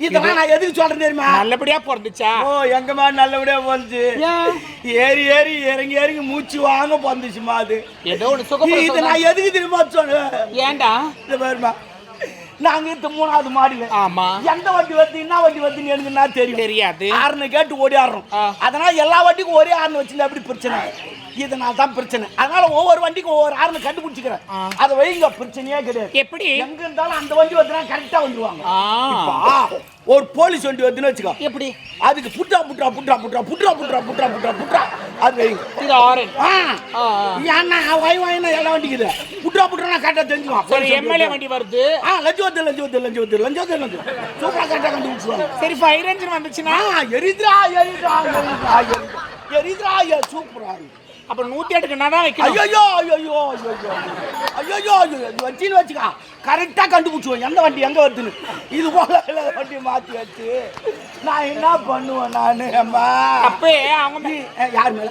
இதெல்லாம் நான் எதுக்கு சொல்றேன் தெரியுமா? நல்லபடியா பிறந்துச்சா? ஓ எங்கம்மா நல்லபடியா போந்துச்சு ஏன்? ஏறி ஏறி இறங்கி இறங்கி மூச்சு வாங்க போந்துச்சுமா அது. ஏதோ ஒண்ணு இது சுகப்படுத்த நான் எதுக்கு தெரியுமா சொன்னேன்? ஏன்டா? இந்த பாருமா நாங்க இந்த மூணாவது மாடியில. ஆமா. எந்த வண்டி வருது என்ன வண்டி வருதுன்னு எனக்கு தெரியும். தெரியாது. ஆறுனு கேட்டு ஓடியாடுறோம். ஆ. அதனால எல்லா வண்டிக்கும் ஒரே ஆறுனு வச்சிருந்தா எப்படி பிரச்சனை? இதனால தான் பிரச்சனை. அதனால ஒவ்வொரு வண்டிக்கும் ஒவ்வொரு ஆறுனு கண்டுபிடிச்சிக்கிறேன். அதை வைங்க பிரச்சனையே கிடையாது. எப்படி? எங்க இருந்தாலும் அந்த வண்டி வருதுன்னா கரெக்டா வந்துருவாங்க. ஒரு போலீஸ் வண்டி வருதுன்னு வச்சுக்கோ. எப்படி? அதுக்கு புட்ரா புட்ரா புட்ரா புட்ரா புட்ரா புட்ரா புட்ரா புட்ரா புட்ரா அது இது ஆரன். ஆ. ஆ, ஆ. ஏன்னா வாய் வாயினா எல்லா வண்டிக்குது? புட்ரா புட்ரா கரெக்டாக தெரிஞ்சுக்குவான். சரி எம்எல்ஏ வண்டி வருது. ஆ லஞ்சு வந்து லஞ்சு வந்து லஞ்சு வந்து லஞ்சு வந்து லஞ்சு சூப்பராக கரெக்டாக கண்டுபிடிச்சுவாங்க சரி ஃபயர் என்ஜின் வந்துச்சுன்னா? எரித்ரா எரித்ரா எரித்ரா எரித்ரா. எரித்ரா எ சூப்பரா. இருக்கு அப்ப நூத்தி எட்டுக்கு தான் வைக்கணும்? ஐயோ ஐயோ ஐயோ ஐயோ ஐயோ ஐயோ இது வச்சின்னு வச்சுக்கா. கரெக்டாக கண்டுபிடிச்சுவோம். எந்த வண்டி எங்கே வருதுன்னு. இது போல வண்டி மாற்றி வச்சு நான் என்ன பண்ணுவேன் நான் அம்மா? அப்பே அவங்க நீ, அஹ், யார் மேல?